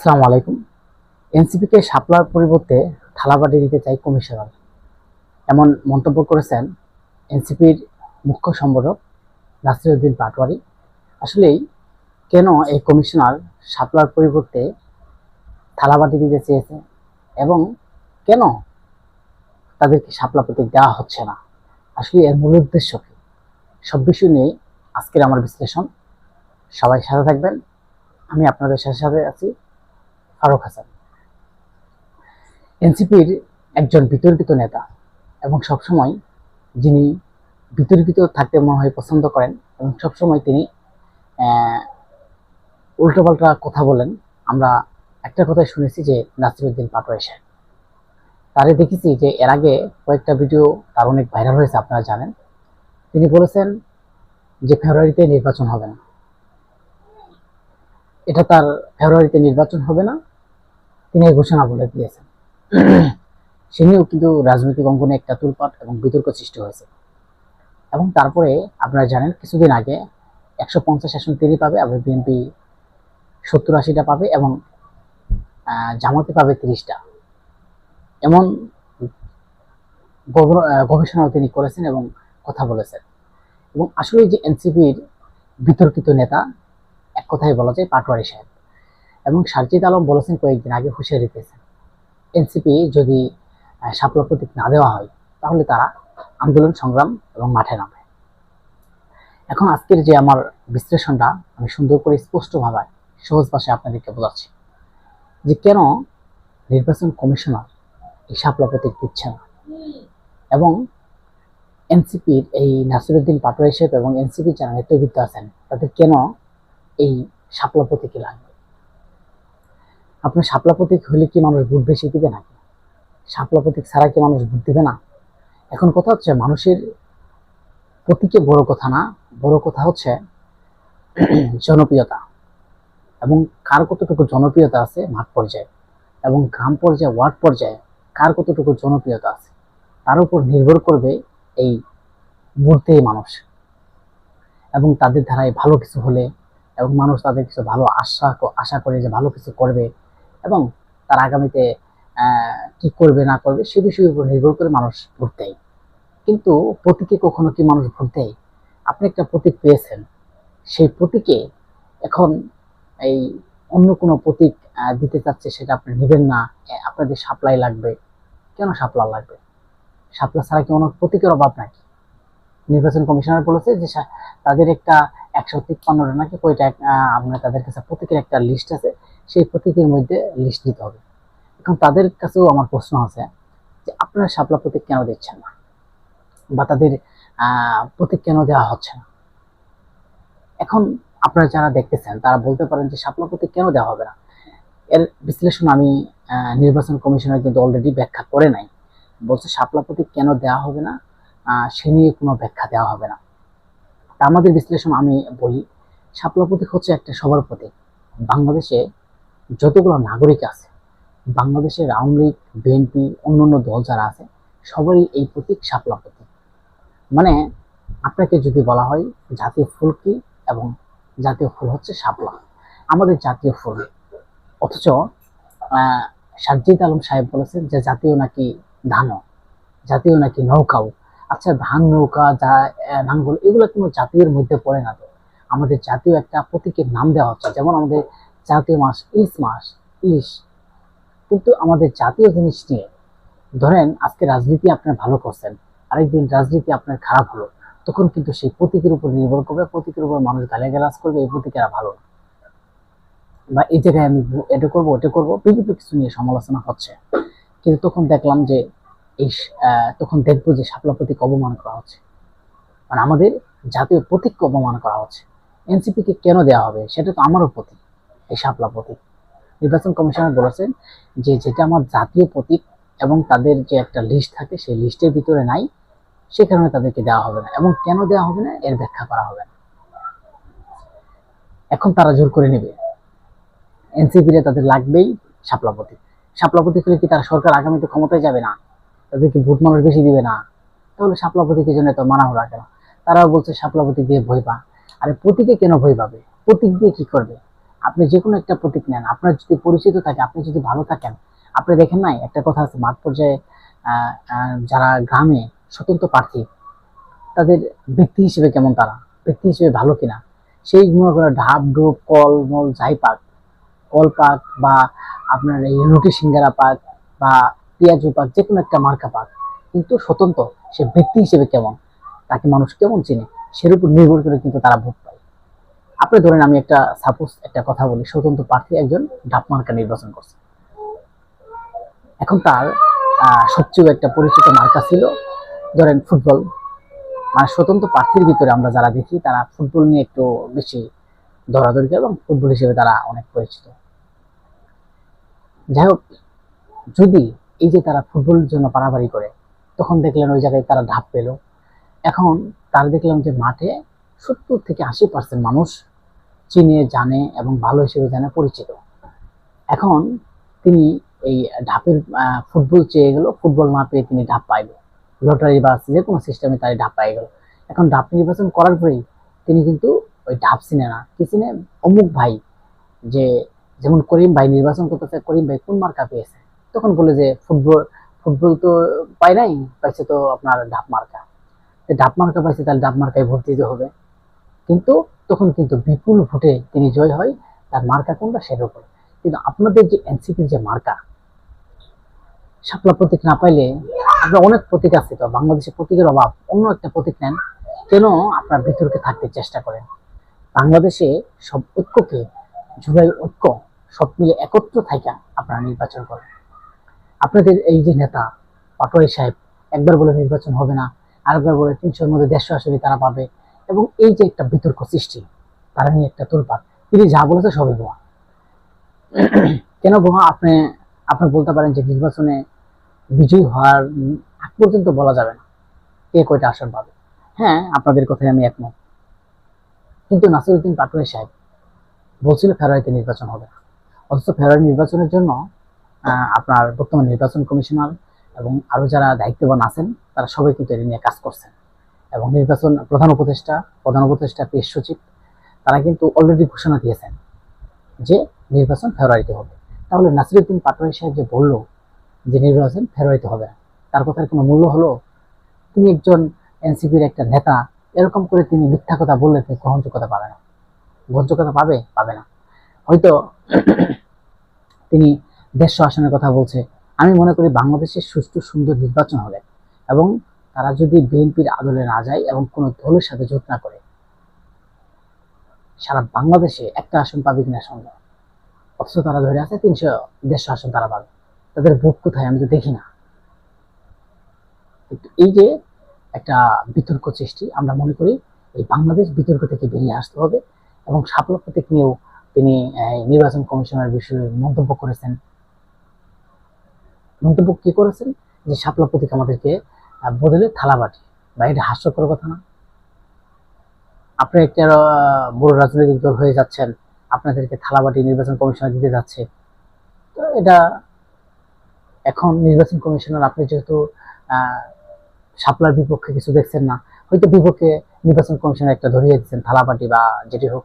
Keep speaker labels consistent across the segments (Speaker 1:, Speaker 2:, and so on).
Speaker 1: আসসালামু আলাইকুম। এনসিপিকে সাপলার পরিবর্তে থালাবাটি দিতে চাই কমিশনার। এমন মন্তব্য করেছেন এনসিপির মুখ্য সম্পাদক নাসিরউদ্দিন পাটওয়ারি আসলেই কেন এই কমিশনার সাপলার পরিবর্তে থালাবাটি দিতে চেয়েছে এবং কেন তাদেরকে সাপলা প্রতীক দেওয়া হচ্ছে না? আসলে এর মূল উদ্দেশ্য কি? সব বিষয় নিয়ে আজকের আমার বিশ্লেষণ। সবাই সাথে থাকবেন। আমি আপনাদের সাথে সাথে আছি ফারুক হাসান। এনসিপির একজন বিতর্কিত নেতা এবং সবসময় যিনি বিতর্কিত থাকতে মনে হয় পছন্দ করেন এবং সবসময় তিনি উল্টোপাল্টা কথা বলেন, আমরা একটা কথাই শুনেছি যে নাসিরুদ্দিন পাটোয়ারি সাহেব। তারে দেখেছি যে এর আগে কয়েকটা ভিডিও তার অনেক ভাইরাল হয়েছে, আপনারা জানেন। তিনি বলেছেন যে ফেব্রুয়ারিতে নির্বাচন হবে না। এটা তার ফেব্রুয়ারিতে নির্বাচন হবে না। তিনি এই ঘোষণা বলে দিয়েছেন। সে নিয়েও কিন্তু রাজনৈতিক অঙ্গনে একটা তুলপাট এবং বিতর্ক সৃষ্টি হয়েছে। এবং তারপরে আপনারা জানেন, কিছুদিন আগে একশো পঞ্চাশ আসন তিনি পাবে, আবার বিএনপি সত্তর আশিটা পাবে এবং জামাতে পাবে তিরিশটা। এমন গবেষ- গবেষণাও তিনি করেছেন এবং কথা বলেছেন। এবং আসলে যে এনসিপির বিতর্কিত নেতা এক কথায় বলা যায় পাটোয়ারি সাহেব। এবং সারজিদ আলম বলেছেন কয়েকদিন আগে হুঁশিয়ারি দিয়েছেন। এনসিপি যদি শাপলা প্রতীক না দেওয়া হয়, তাহলে তারা আন্দোলন, সংগ্রাম এবং মাঠে নামে। এখন আজকের যে আমার বিশ্লেষণটা, আমি সুন্দর করে স্পষ্ট ভাবে সহজ ভাষায় আপনাদেরকে বোঝাচ্ছি যে কেন নির্বাচন কমিশনার এই শাপলা প্রতীক দিচ্ছে না? এবং এনসিপির এই নাসিরুদ্দিন পাটোয়ারি সাহেব এবং এনসিপির যারা নেতৃবৃন্দ আছেন, তাদের কেন এই শাপলা প্রতীকই লাগবে আপনার শাপলা প্রতীক হলে কি মানুষ ভোট বেশি দিবে নাকি? শাপলা প্রতীক ছাড়া কি মানুষ ভোট দিবে না? এখন কথা হচ্ছে মানুষের প্রতীকে বড় কথা না, বড় কথা হচ্ছে জনপ্রিয়তা। এবং কার কতটুকু জনপ্রিয়তা আছে? মাঠ পর্যায়ে। এবং গ্রাম পর্যায়ে, ওয়ার্ড পর্যায়ে কার কতটুকু জনপ্রিয়তা আছে? তার উপর নির্ভর করবে এই দেয় মানুষ। এবং তাদের ধারায় ভালো কিছু হলে এবং মানুষ তাদের কিছু ভালো আশা আশা করে যে ভালো কিছু করবে এবং তার আগামীতে কি করবে, না করবে, সে বিষয়ের উপর নির্ভর করে মানুষ ভোট দেয়। কিন্তু প্রতীকে কখনো কি মানুষ ভোট দেয়? আপনি একটা প্রতীক পেয়েছেন। সেই প্রতীকে এখন এই অন্য কোনো প্রতীক দিতে চাচ্ছে সেটা আপনি নেবেন না আপনাদের সাপ্লাই লাগবে। কেন সাপলা লাগবে? সাপলা ছাড়া কি অন্য প্রতীকের অভাব নাকি? নির্বাচন কমিশনার বলেছে যে তাদের একটা একশো তিপ্পান্নটা নাকি কয়টা আপনার তাদের কাছে প্রতীকের একটা লিস্ট আছে, সেই প্রতীকের মধ্যে লিস্ট দিতে হবে। এখন তাদের কাছেও আমার প্রশ্ন আছে যে আপনারা শাপলা প্রতীক কেন দিচ্ছেন না? বা তাদের প্রতীক কেন দেওয়া হচ্ছে না? এখন আপনারা যারা দেখতেছেন, তারা বলতে পারেন যে শাপলা প্রতীক কেন দেওয়া হবে না? এর বিশ্লেষণ আমি নির্বাচন কমিশনার কিন্তু অলরেডি ব্যাখ্যা করে নাই। বলছে শাপলা প্রতীক কেন দেওয়া হবে না? সে নিয়ে কোনো ব্যাখ্যা দেওয়া হবে না। আমাদের বিশ্লেষণ আমি বলি শাপলা প্রতীক হচ্ছে একটা সবার প্রতীক। বাংলাদেশে যতগুলো নাগরিক আছে বাংলাদেশের আওয়ামী লীগ বিএনপি অন্যান্য দল যারা আছে সবারই এই প্রতীক শাপলা প্রতীক। মানে আপনাকে যদি বলা হয় জাতীয় ফুল কি এবং জাতীয় ফুল হচ্ছে শাপলা? আমাদের জাতীয় ফুল। অথচ আহ, সাজ্জিদ আলম সাহেব বলেছেন যে জাতীয় নাকি ধানও জাতীয় নাকি নৌকাও। আচ্ছা ধান নৌকা, যা নাঙ্গল, এগুলো কোনো জাতীয়ের মধ্যে পড়ে না তো। আমাদের জাতীয় একটা প্রতীকের নাম দেওয়া হচ্ছে, যেমন আমাদের জাতীয় মাস, ইলিশ মাস, ইলিশ। কিন্তু আমাদের জাতীয় জিনিস নিয়ে, ধরেন আজকে রাজনীতি আপনার ভালো করছেন, আরেকদিন রাজনীতি আপনার খারাপ হলো, তখন কিন্তু সেই প্রতীকের উপর নির্ভর করবে, প্রতীকের উপর মানুষ গালাগালাজ করবে, এই প্রতীকেরা ভালো বা এই জায়গায় আমি এটা করব এটা করব, বিভিন্ন কিছু নিয়ে সমালোচনা হচ্ছে। কিন্তু তখন দেখলাম যে এই তখন দেখব যে শাপলা প্রতীক অবমান করা হচ্ছে। মানে আমাদের জাতীয় প্রতীককে অপমান করা হচ্ছে। এনসিপি কে কেন দেওয়া হবে? সেটা তো আমারও প্রতীক, এই শাপলা প্রতীক। নির্বাচন কমিশনার বলেছেন যে যেটা আমার জাতীয় প্রতীক এবং তাদের যে একটা লিস্ট থাকে, সেই লিস্টের ভিতরে নাই, সে কারণে তাদেরকে দেওয়া হবে না। এবং কেন দেওয়া হবে না? এর ব্যাখ্যা করা হবে না। এখন তারা জোর করে নেবে। এনসিপি রে তাদের লাগবেই শাপলা প্রতীক। শাপলা প্রতীক হলে কি তারা সরকার আগামীতে ক্ষমতায় যাবে না? তাদেরকে ভোট মানুষ বেশি দিবে না। তাহলে শাপলা প্রতীকের জন্য তো মানা হলো কেন তারাও বলছে শাপলা প্রতীক দিয়ে ভয় পা আরে প্রতীকে কেন ভয় পাবে? প্রতীক দিয়ে কি করবে? আপনি যে কোনো একটা প্রতীক নেন। আপনার যদি পরিচিত থাকে, আপনি যদি ভালো থাকেন, আপনি দেখেন নাই, একটা কথা আছে, মাঠ পর্যায়ে যারা গ্রামে স্বতন্ত্র প্রার্থী, তাদের ব্যক্তি হিসেবে কেমন তারা? ব্যক্তি হিসেবে ভালো কিনা? সেই মনে করে ঢাপ ডুপ কল, মল, যাই পাক। কল পাক বা আপনার এই রুটি সিঙ্গারা পাক বা পেঁয়াজু পাক যে কোনো একটা মার্কা পাক। কিন্তু স্বতন্ত্র সে ব্যক্তি হিসেবে কেমন? তাকে মানুষ কেমন চিনে? সের উপর নির্ভর করে কিন্তু তারা ভোট পায়। আপনি ধরেন, আমি একটা সাপোজ একটা কথা বলি, স্বতন্ত্র প্রার্থী একজন ডাপ মার্কা নির্বাচন করছে। এখন তার সবচেয়ে একটা পরিচিত মার্কা ছিল, ধরেন ফুটবল। মানে স্বতন্ত্র প্রার্থীর ভিতরে আমরা যারা দেখি, তারা ফুটবল নিয়ে একটু বেশি দৌড়াদৌড়ি এবং ফুটবল হিসেবে তারা অনেক পরিচিত। যাই হোক, যদি এই যে তারা ফুটবলের জন্য পারাবাড়ি করে, তখন দেখলেন ওই জায়গায় তারা ধাপ পেল। এখন তার দেখলাম যে মাঠে সত্তর থেকে আশি পার্সেন্ট মানুষ চিনে, জানে এবং ভালো হিসেবে জানে পরিচিত। এখন তিনি এই ঢাপের ফুটবল চেয়ে গেল, ফুটবল না পেয়ে তিনি ঢাপ পাইল। লটারি বা যে কোনো সিস্টেমে তার ঢাপ পাই গেল। এখন ঢাপ নির্বাচন করার পরেই তিনি কিন্তু ওই ঢাপ চিনে না। কি চিনে? অমুক ভাই যে, যেমন করিম ভাই নির্বাচন করতেছে, করিম ভাই কোন মার্কা পেয়েছে? তখন বলে যে ফুটবল ফুটবল তো পাই নাই, পাইছে তো আপনার ঢাপ মার্কা। ঢাপ মার্কা পাইছে, তাহলে ঢাপ মার্কায় ভোট দিতে হবে। কিন্তু তখন কিন্তু বিপুল ভোটে তিনি জয় হয়, তার মার্কা কোনটা সেটার উপর। কিন্তু আপনাদের যে এনসিপির যে মার্কা শাপলা প্রতীক না পাইলে আপনার অনেক প্রতীক আছে তো বাংলাদেশে প্রতীকের অভাব। অন্য একটা প্রতীক নেন, কেন আপনার বিতর্কে থাকতে চেষ্টা করেন? বাংলাদেশে সব ঐক্যকে, জুলাই ঐক্য, সব মিলে একত্র থাকা আপনারা নির্বাচন করেন। আপনাদের এই যে নেতা, পাটোয়ারি সাহেব, একবার বলে নির্বাচন হবে না, আরেকবার বলে তিনশোর মধ্যে দেড়শো আসলে তারা পাবে এবং এই যে একটা বিতর্ক সৃষ্টি, তারা নিয়ে একটা তোলপাড়। তিনি যা বলেছে সবই বোমা কেন বোমা আপনি আপনি বলতে পারেন যে নির্বাচনে বিজয়ী হওয়ার আগ পর্যন্ত বলা যাবে না কে কয়টা আসন পাবে। হ্যাঁ আপনাদের কথায় আমি একমত। কিন্তু নাসিরুদ্দিন পাটোয়ারি সাহেব বলছিল ফেব্রুয়ারিতে নির্বাচন হবে না। অথচ ফেব্রুয়ারি নির্বাচনের জন্য আপনার বর্তমান নির্বাচন কমিশনার এবং আরও যারা দায়িত্ববান আছেন, তারা সবাই কিন্তু এটা নিয়ে কাজ করছেন। এবং নির্বাচন প্রধান উপদেষ্টা প্রধান উপদেষ্টা, পেশ সচিব, তারা কিন্তু অলরেডি ঘোষণা দিয়েছেন যে নির্বাচন ফেব্রুয়ারিতে হবে। তাহলে নাসিরুদ্দিন পাটোয়ারি সাহেব যে বলল যে নির্বাচন ফেব্রুয়ারিতে হবে, তার কথার কোনো মূল্য হলো? তিনি একজন এনসিপির একটা নেতা, এরকম করে তিনি মিথ্যা কথা বললে তিনি গ্রহণযোগ্যতা পাবে না। গ্রহণযোগ্যতা পাবে? পাবে না। হয়তো তিনি দেড়শো আসনের কথা বলছে। আমি মনে করি বাংলাদেশের সুষ্ঠু, সুন্দর নির্বাচন হবে এবং তারা যদি বিএনপির আদলে না যায় এবং কোনো দলের সাথে জোট না করে, সারা বাংলাদেশে একটা আসন পাবে কিনা সন্দেহ। অথচ তারা ধরে আছে তিনশো, দেড়শো আসন তারা পাবে। তাদের ভোট কোথায় আমি তো দেখি না। এই যে একটা বিতর্ক সৃষ্টি, আমরা মনে করি এই বাংলাদেশ বিতর্ক থেকে বেরিয়ে আসতে হবে এবং সাফল্য প্রতীক নিয়েও তিনি নির্বাচন কমিশনের বিষয়ে মন্তব্য করেছেন। মন্তব্য কি করেছেন? যে শাপলা প্রতীক আমাদেরকে বদলে থালাবাটি বা এটা হাস্যকর কথা না? আপনি একটা আহ, বড় রাজনৈতিক দল হয়ে যাচ্ছেন আপনাদেরকে থালাবাটি নির্বাচন কমিশনার দিতে যাচ্ছে। তো এটা এখন নির্বাচন কমিশনার আপনি যেহেতু আহ, শাপলার বিপক্ষে কিছু দেখছেন না হয়তো বিপক্ষে নির্বাচন কমিশনার একটা ধরিয়ে দিচ্ছেন থালাবাটি বা যেটি হোক।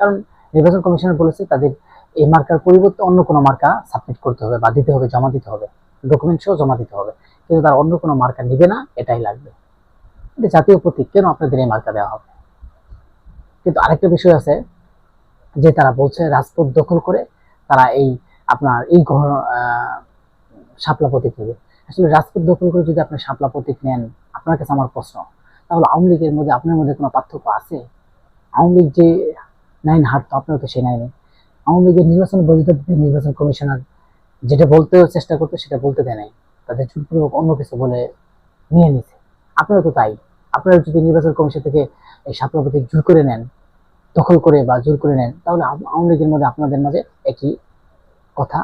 Speaker 1: কারণ নির্বাচন কমিশনার বলেছে তাদের এই মার্কার পরিবর্তে অন্য কোনো মার্কা সাবমিট করতে হবে বা দিতে হবে, জমা দিতে হবে। ডকুমেন্ট জমা দিতে হবে। কিন্তু তার অন্য কোনো মার্কা নিবে না, এটাই লাগবে। এটা জাতীয় প্রতীক, কেন আপনাদের এই মার্কা দেওয়া হবে? কিন্তু আরেকটা বিষয় আছে, যে তারা বলছে রাজপথ দখল করে তারা এই আপনার এই শাপলা প্রতীক নেবে। আসলে রাজপথ দখল করে যদি আপনি শাপলা প্রতীক নেন, আপনার কাছে আমার প্রশ্ন, তাহলে আওয়ামী লীগের মধ্যে আপনার মধ্যে কোনো পার্থক্য আছে? আওয়ামী লীগ যে নাইন হারতো আপনার তো সেই নাইনে আওয়ামী লীগের নির্বাচন বৈধতা নির্বাচন কমিশনার যেটা বলতেও চেষ্টা করতো, সেটা বলতে দেয় নাই। তাদের চুটপূর্বক অন্য কিছু বলে নিয়ে নিছে। আপনারা তো তাই। আপনারা যদি নির্বাচন কমিশন থেকে এই শাপলা জোর করে নেন, দখল করে বা জোর করে নেন, তাহলে আওয়ামী লীগের মধ্যে আপনাদের মাঝে একই কথা